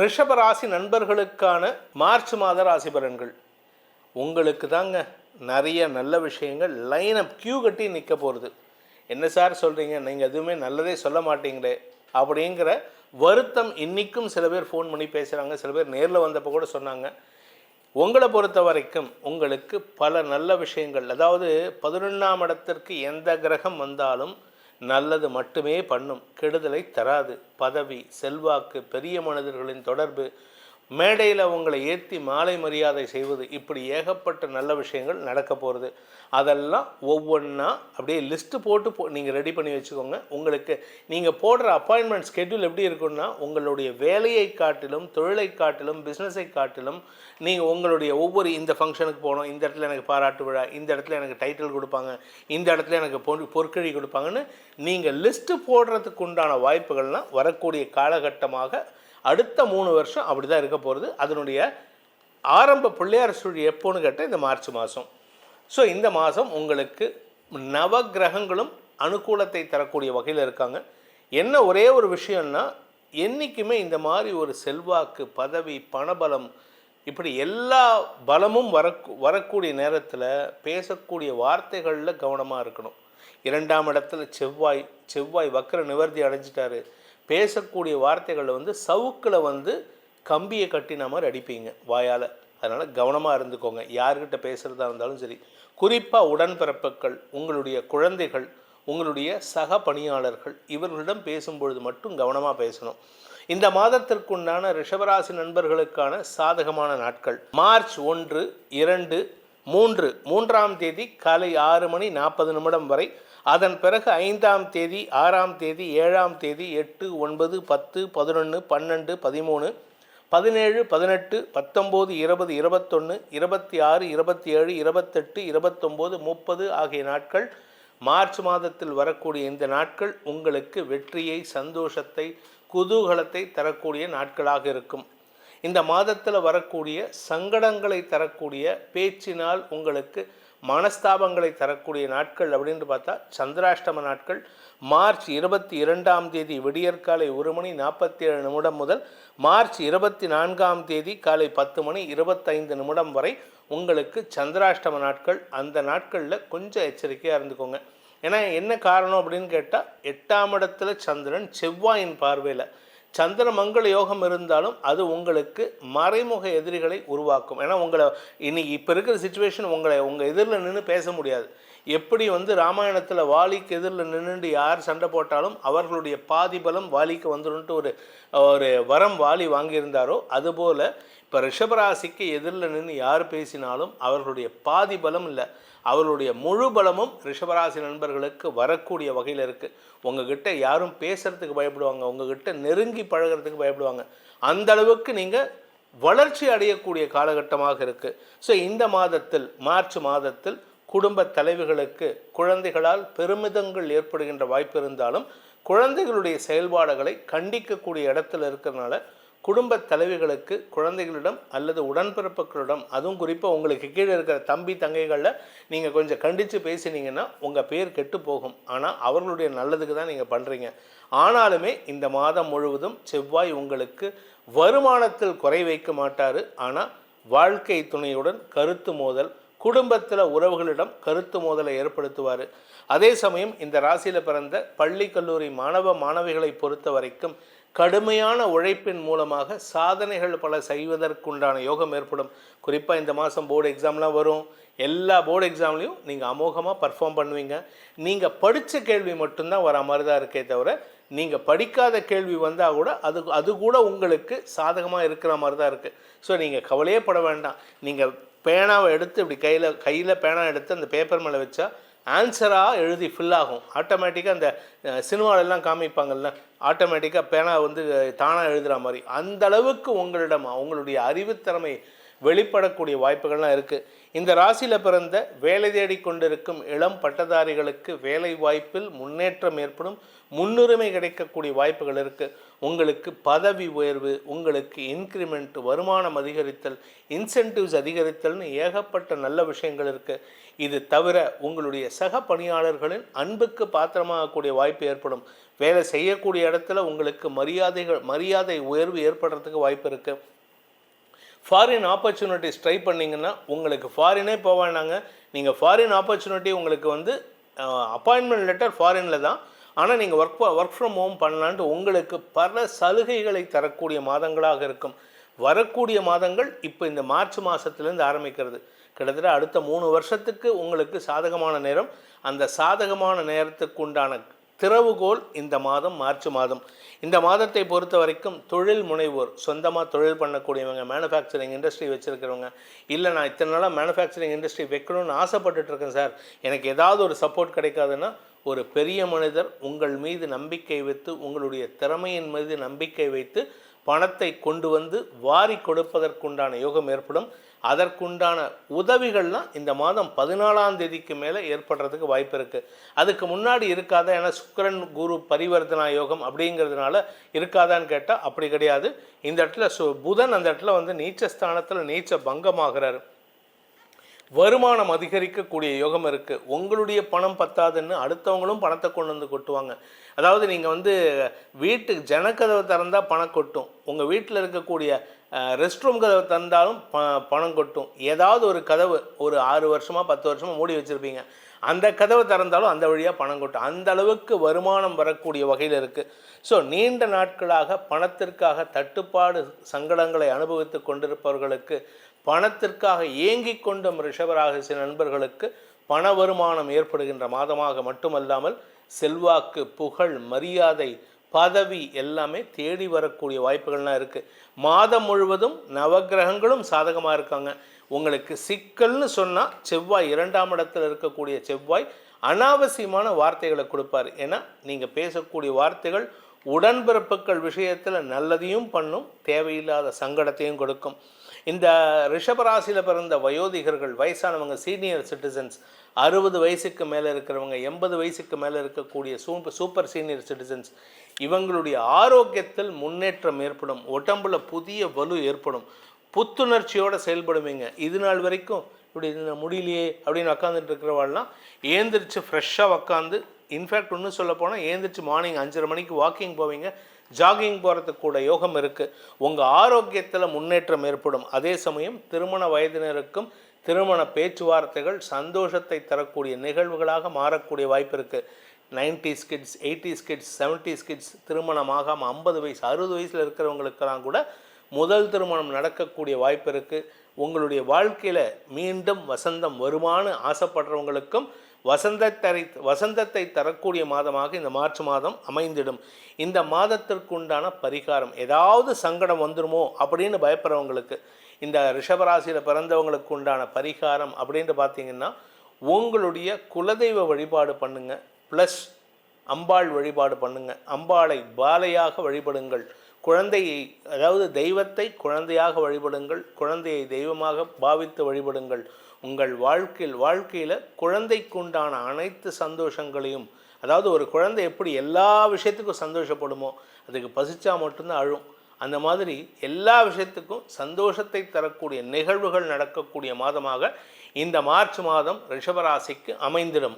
ரிஷப ராசி நண்பர்களுக்கான மார்ச் மாத ராசி பலன்கள். உங்களுக்கு தாங்க நிறைய நல்ல விஷயங்கள் லைன் அப் கியூ கட்டி நிற்க போகிறது என்ன சார் சொல்கிறீங்க நீங்கள் எதுவுமே நல்லதே சொல்ல மாட்டீங்களே அப்படிங்கிற வருத்தம் இன்றைக்கும் சில பேர் ஃபோன் பண்ணி பேசுகிறாங்க சில பேர் நேரில் வந்தப்போ கூட சொன்னாங்க. உங்களை பொறுத்த வரைக்கும் உங்களுக்கு பல நல்ல விஷயங்கள் அதாவது பதினொன்றாம் இடத்திற்கு எந்த கிரகம் வந்தாலும் நல்லது மட்டுமே பண்ணும் கெடுதலை தராது. பதவி செல்வாக்கு பெரிய மனிதர்களின் தொடர்பு மேடையில் உங்களை ஏற்றி மாலை மரியாதை செய்வது இப்படி ஏகப்பட்ட நல்ல விஷயங்கள் நடக்க போகிறது அதெல்லாம் ஒவ்வொன்றா அப்படியே லிஸ்ட்டு போட்டு போ நீங்கள் ரெடி பண்ணி வச்சுக்கோங்க. உங்களுக்கு நீங்கள் போடுற அப்பாயின்மெண்ட் ஸ்கெட்யூல் எப்படி இருக்குன்னா உங்களுடைய வேலையை காட்டிலும் தொழிலை காட்டிலும் பிஸ்னஸை காட்டிலும் நீங்கள் உங்களுடைய ஒவ்வொரு இந்த ஃபங்க்ஷனுக்கு போகணும் இந்த இடத்துல எனக்கு பாராட்டு விழா இந்த இடத்துல எனக்கு டைட்டில் கொடுப்பாங்க இந்த இடத்துல எனக்கு பொன் பொற்கழி கொடுப்பாங்கன்னு நீங்கள் லிஸ்ட்டு போடுறதுக்கு உண்டான வாய்ப்புகள்லாம் வரக்கூடிய காலகட்டமாக அடுத்த மூணு வருஷம் அப்படி தான் இருக்க போகிறது அதனுடைய ஆரம்ப பிள்ளையார் சுழி எப்போன்னு கேட்டால் இந்த மார்ச் மாதம் ஸோ இந்த மாதம் உங்களுக்கு நவ கிரகங்களும் அனுகூலத்தை தரக்கூடிய வகையில் இருக்காங்க. என்ன ஒரே ஒரு விஷயம்னா என்றைக்குமே இந்த மாதிரி ஒரு செல்வாக்கு பதவி பணபலம் இப்படி எல்லா பலமும் வர வரக்கூடிய நேரத்தில் பேசக்கூடிய வார்த்தைகளில் கவனமாக இருக்கணும். இரண்டாம் இடத்துல செவ்வாய் செவ்வாய் வக்கர நிவர்த்தி அடைஞ்சிட்டாரு. பேசக்கூடிய வார்த்தைகளில் வந்து சவுக்கில் வந்து கம்பியை கட்டின மாதிரி அடிப்பீங்க வாயால். அதனால் கவனமாக இருந்துக்கோங்க. யார்கிட்ட பேசுகிறதா இருந்தாலும் சரி. குறிப்பாக உடன்பிறப்புகள் உங்களுடைய குழந்தைகள் உங்களுடைய சக பணியாளர்கள் இவர்களிடம் பேசும்பொழுது மட்டும் கவனமாக பேசணும். இந்த மாதத்திற்குண்டான ரிஷபராசி நண்பர்களுக்கான சாதகமான நாட்கள். மார்ச் ஒன்று இரண்டு மூன்று மூன்றாம் தேதி காலை ஆறு மணி நாற்பது நிமிடம் வரை அதன் பிறகு ஐந்தாம் தேதி ஆறாம் தேதி ஏழாம் தேதி எட்டு ஒன்பது பத்து பதினொன்று பன்னெண்டு பதிமூணு பதினேழு பதினெட்டு பத்தொம்போது இருபது இருபத்தொன்று இருபத்தி ஆறு இருபத்தி ஏழு இருபத்தெட்டு இருபத்தொம்போது முப்பது ஆகிய நாட்கள் மார்ச் மாதத்தில் வரக்கூடிய இந்த நாட்கள் உங்களுக்கு வெற்றியை சந்தோஷத்தை குதூகலத்தை தரக்கூடிய நாட்களாக இருக்கும். இந்த மாதத்தில் வரக்கூடிய சங்கடங்களை தரக்கூடிய பேச்சினால் உங்களுக்கு மனஸ்தாபங்களை தரக்கூடிய நாட்கள் அப்படின்னு பார்த்தா சந்திராஷ்டம நாட்கள். மார்ச் இருபத்தி இரண்டாம் தேதி விடியற்காலை ஒரு மணி நாற்பத்தி ஏழு நிமிடம் முதல் மார்ச் இருபத்தி நான்காம் தேதி காலை பத்து மணி இருபத்தைந்து நிமிடம் வரை உங்களுக்கு சந்திராஷ்டம நாட்கள். அந்த நாட்களில் கொஞ்சம் எச்சரிக்கையாக இருந்துக்கோங்க. ஏன்னா என்ன காரணம் அப்படின்னு கேட்டால் எட்டாம் இடத்துல சந்திரன் செவ்வாயின் பார்வையில். சந்திர மங்கள யோகம் இருந்தாலும் அது உங்களுக்கு மறைமுக எதிரிகளை உருவாக்கும். ஏன்னா உங்களை இன்னைக்கு இப்போ இருக்கிற சுச்சுவேஷன் உங்களை உங்கள் எதிரில் நின்று பேச முடியாது. எப்படி வந்து ராமாயணத்தில் வாலிக்கு எதிரில் நின்றுண்டு யார் சண்டை போட்டாலும் அவர்களுடைய பாதி பலம் வாலிக்கு வந்துடும்ட்டு ஒரு ஒரு வரம் வாலி வாங்கியிருந்தாரோ அதுபோல் இப்போ ரிஷபராசிக்கு எதிரில் நின்று யார் பேசினாலும் அவர்களுடைய பாதி பலம் இல்லை. அவர்களுடைய முழு பலமும் ரிஷபராசி நண்பர்களுக்கு வரக்கூடிய வகையில் இருக்குது உங்ககிட்ட யாரும் பேசுகிறதுக்கு பயப்படுவாங்க. உங்ககிட்ட நெருங்கி பழகிறதுக்கு பயப்படுவாங்க. அந்த அளவுக்கு நீங்கள் வளர்ச்சி அடையக்கூடிய காலகட்டமாக இருக்குது ஸோ இந்த மாதத்தில் மார்ச் மாதத்தில் குடும்ப தலைவிகளுக்கு குழந்தைகளால் பெருமிதங்கள் ஏற்படுகின்ற வாய்ப்பு இருந்தாலும் குழந்தைகளுடைய செயல்பாடுகளை கண்டிக்கக்கூடிய இடத்துல இருக்கிறதுனால குடும்ப தலைவிகளுக்கு குழந்தைகளிடம் அல்லது உடன்பிறப்புகளிடம் அதுவும் குறிப்பாக உங்களுக்கு கீழே இருக்கிற தம்பி தங்கைகளில் நீங்கள் கொஞ்சம் கண்டித்து பேசினீங்கன்னா உங்கள் பேர் கெட்டு போகும். ஆனால் அவர்களுடைய நல்லதுக்கு தான் நீங்கள் பண்ணுறீங்க ஆனாலுமே இந்த மாதம் முழுவதும் செவ்வாய் உங்களுக்கு வருமானத்தில் குறை வைக்க மாட்டார். ஆனால் வாழ்க்கை துணையுடன் கருத்து மோதல் குடும்பத்தில் உறவுகளிடம் கருத்து மோதலை ஏற்படுத்துவார். அதே சமயம் இந்த ராசியில் பிறந்த பள்ளி கல்லூரி மாணவ மாணவிகளை பொறுத்த வரைக்கும் கடுமையான உழைப்பின் மூலமாக சாதனைகள் பல செய்வதற்குண்டான யோகம் ஏற்படும். குறிப்பாக இந்த மாதம் போர்டு எக்ஸாம்லாம் வரும். எல்லா போர்டு எக்ஸாம்லேயும் நீங்கள் அமோகமாக பர்ஃபார்ம் பண்ணுவீங்க. நீங்கள் படித்த கேள்வி மட்டும்தான் வர மாதிரி தான் இருக்கே தவிர நீங்கள் படிக்காத கேள்வி வந்தால் கூட அது அது கூட உங்களுக்கு சாதகமாக இருக்கிற மாதிரி தான் இருக்குது ஸோ நீங்கள் கவலையே பட வேண்டாம். நீங்கள் பேனாவை எடுத்து இப்படி கையில் கையில் பேனா எடுத்து அந்த பேப்பர் மேலே வச்சா ஆன்சராக எழுதி ஃபில் ஆகும். ஆட்டோமேட்டிக்காக அந்த சினிமாவிலெல்லாம் காமிப்பாங்கள்ல ஆட்டோமேட்டிக்காக பேனா வந்து தானாக எழுதுகிற மாதிரி. அந்த அளவுக்கு உங்களிடம் உங்களுடைய அறிவுத்திறமை வெளிப்படக்கூடிய வாய்ப்புகள்லாம் இருக்குது இந்த ராசியில் பிறந்த வேலை தேடி கொண்டிருக்கும் இளம் பட்டதாரிகளுக்கு வேலை வாய்ப்பில் முன்னேற்றம் ஏற்படும் முன்னுரிமை கிடைக்கக்கூடிய வாய்ப்புகள் இருக்குது உங்களுக்கு பதவி உயர்வு உங்களுக்கு இன்க்ரிமெண்ட் வருமானம் அதிகரித்தல் இன்சென்டிவ்ஸ் அதிகரித்தல்னு ஏகப்பட்ட நல்ல விஷயங்கள் இருக்குது இது தவிர உங்களுடைய சக பணியாளர்களின் அன்புக்கு பாத்திரமாகக்கூடிய வாய்ப்பு ஏற்படும். வேலை செய்யக்கூடிய இடத்துல உங்களுக்கு மரியாதைகள் மரியாதை உயர்வு ஏற்படுறதுக்கு வாய்ப்பு இருக்குது ஃபாரின் ஆப்பர்ச்சுனிட்டிஸ் ட்ரை பண்ணிங்கன்னா உங்களுக்கு ஃபாரினே போக நீங்கள் ஃபாரின் ஆப்பர்ச்சுனிட்டி உங்களுக்கு வந்து அப்பாயின்மெண்ட் லெட்டர் ஃபாரினில் தான். ஆனால் நீங்கள் ஒர்க் ஒர்க் ஃப்ரம் ஹோம் பண்ணலான்ட்டு உங்களுக்கு பல சலுகைகளை தரக்கூடிய மாதங்களாக இருக்கும். வரக்கூடிய மாதங்கள் இப்போ இந்த மார்ச் மாதத்துலேருந்து ஆரம்பிக்கிறது. கிட்டத்தட்ட அடுத்த மூணு வருஷத்துக்கு உங்களுக்கு சாதகமான நேரம். அந்த சாதகமான நேரத்துக்கு உண்டான திறவுகோல் இந்த மாதம் மார்ச் மாதம். இந்த மாதத்தை பொறுத்த வரைக்கும் தொழில் முனைவோர் சொந்தமாக தொழில் பண்ணக்கூடியவங்க மேனுஃபேக்சரிங் இண்டஸ்ட்ரி வச்சுருக்கிறவங்க இல்லை நான் இத்தனை நாளாக மேனுஃபேக்சரிங் இண்டஸ்ட்ரி வைக்கணும்னு ஆசைப்பட்டுட்டு இருக்கேன் சார். எனக்கு ஏதாவது ஒரு சப்போர்ட் கிடைக்காதுன்னா ஒரு பெரிய மனிதர் உங்கள் மீது நம்பிக்கை வைத்து உங்களுடைய திறமையின் மீது நம்பிக்கை வைத்து பணத்தை கொண்டு வந்து வாரி கொடுப்பதற்குண்டான யோகம் ஏற்படும். அதற்குண்டான உதவிகள்லாம் இந்த மாதம் பதினாலாம் தேதிக்கு மேலே ஏற்படுறதுக்கு வாய்ப்பு இருக்குது அதுக்கு முன்னாடி இருக்காத? ஏன்னா சுக்கிரன் குரு பரிவர்த்தனா யோகம் அப்படிங்கிறதுனால இருக்காதான்னு கேட்டால் அப்படி கிடையாது. இந்த இடத்துல சு புதன் அந்த இடத்துல வந்து நீச்சஸ்தானத்தில் நீச்ச பங்கமாகிறாரு. வருமானம் அதிகரிக்கக்கூடிய யோகம் இருக்குது உங்களுடைய பணம் பத்தாதுன்னு அடுத்தவங்களும் பணத்தை கொண்டு வந்து கொட்டுவாங்க. அதாவது நீங்கள் வந்து வீட்டு ஜனக்கதவை திறந்தால் பணம் கொட்டும். உங்கள் வீட்டில் இருக்கக்கூடிய ரெஸ்ட் ரூம் கதவை திறந்தாலும் ப பணம் கொட்டும். ஏதாவது ஒரு கதவு ஒரு ஆறு வருஷமாக பத்து வருஷமாக மூடி வச்சுருப்பீங்க. அந்த கதவை திறந்தாலும் அந்த வழியாக பணம் கொட்டும். அந்த அளவுக்கு வருமானம் வரக்கூடிய வகையில் இருக்குது ஸோ நீண்ட நாட்களாக பணத்திற்காக தட்டுப்பாடு சங்கடங்களை அனுபவித்து கொண்டிருப்பவர்களுக்கு பணத்திற்காக ஏங்கிக் கொண்டும் ரிஷபராசி நண்பர்களுக்கு பண வருமானம் ஏற்படுகின்ற மாதமாக மட்டுமல்லாமல் செல்வாக்கு புகழ் மரியாதை பதவி எல்லாமே தேடி வரக்கூடிய வாய்ப்புகள்லாம் இருக்குது மாதம் முழுவதும் நவக்கிரகங்களும் சாதகமாக இருக்காங்க. உங்களுக்கு சிக்கல்னு சொன்னால் செவ்வாய் இரண்டாம் இடத்தில் இருக்கக்கூடிய செவ்வாய் அனாவசியமான வார்த்தைகளை கொடுப்பார். ஏன்னா நீங்கள் பேசக்கூடிய வார்த்தைகள் உடன்பிறப்புகள் விஷயத்தில் நல்லதையும் பண்ணும் தேவையில்லாத சங்கடத்தையும் கொடுக்கும். இந்த ரிஷபராசியில் பிறந்த வயோதிகர்கள் வயசானவங்க சீனியர் சிட்டிசன்ஸ் அறுபது வயசுக்கு மேலே இருக்கிறவங்க எண்பது வயசுக்கு மேலே இருக்கக்கூடிய சூப்பர் சூப்பர் சீனியர் சிட்டிசன்ஸ் இவங்களுடைய ஆரோக்கியத்தில் முன்னேற்றம் ஏற்படும். உடம்புல புதிய வலு ஏற்படும். புத்துணர்ச்சியோடு செயல்படுவீங்க. இது நாள் வரைக்கும் இப்படி முடியலையே அப்படின்னு உக்காந்துட்டு இருக்கிறவாள்லாம் ஏந்திரிச்சு ஃப்ரெஷ்ஷாக உக்காந்து இன்ஃபேக்ட் ஒன்றும் சொல்ல போனால் ஏந்திரிச்சு மார்னிங் அஞ்சரை மணிக்கு வாக்கிங் போவீங்க. ஜாகிங் போகிறதுக்கு கூட யோகம் இருக்குது உங்கள் ஆரோக்கியத்தில் முன்னேற்றம் ஏற்படும். அதே சமயம் திருமண வயதினருக்கும் திருமண பேச்சுவார்த்தைகள் சந்தோஷத்தை தரக்கூடிய நிகழ்வுகளாக மாறக்கூடிய வாய்ப்பு இருக்குது nineties kids eighties kids seventies kids திருமணமாகாமல் ஐம்பது வயசு அறுபது வயசில் இருக்கிறவங்களுக்கெல்லாம் கூட முதல் திருமணம் நடக்கக்கூடிய வாய்ப்பு இருக்குது உங்களுடைய வாழ்க்கையில் மீண்டும் வசந்தம் வருமானு ஆசைப்படுறவங்களுக்கும் வசந்தத்தை வசந்தத்தை தரக்கூடிய மாதமாக இந்த மார்ச் மாதம் அமைந்திடும். இந்த மாதத்திற்குண்டான பரிகாரம் ஏதாவது சங்கடம் வந்துடுமோ அப்படின்னு பயப்படுறவங்களுக்கு இந்த ரிஷபராசியில் பிறந்தவங்களுக்கு உண்டான பரிகாரம் அப்படின்ட்டு பார்த்தீங்கன்னா உங்களுடைய குலதெய்வ வழிபாடு பண்ணுங்கள் ப்ளஸ் அம்பாள் வழிபாடு பண்ணுங்கள் அம்பாளை பாலையாக வழிபடுங்கள். குழந்தையை அதாவது தெய்வத்தை குழந்தையாக வழிபடுங்கள். குழந்தையை தெய்வமாக பாவித்து வழிபடுங்கள். உங்கள் வாழ்க்கையில் வாழ்க்கையில் குழந்தைக்குண்டான அனைத்து சந்தோஷங்களையும் அதாவது ஒரு குழந்தை எப்படி எல்லா விஷயத்துக்கும் சந்தோஷப்படுமோ அதுக்கு பசிச்சா மட்டும்தான் அழும். அந்த மாதிரி எல்லா விஷயத்துக்கும் சந்தோஷத்தை தரக்கூடிய நிகழ்வுகள் நடக்கக்கூடிய மாதமாக இந்த மார்ச் மாதம் ரிஷபராசிக்கு அமைந்திடும்.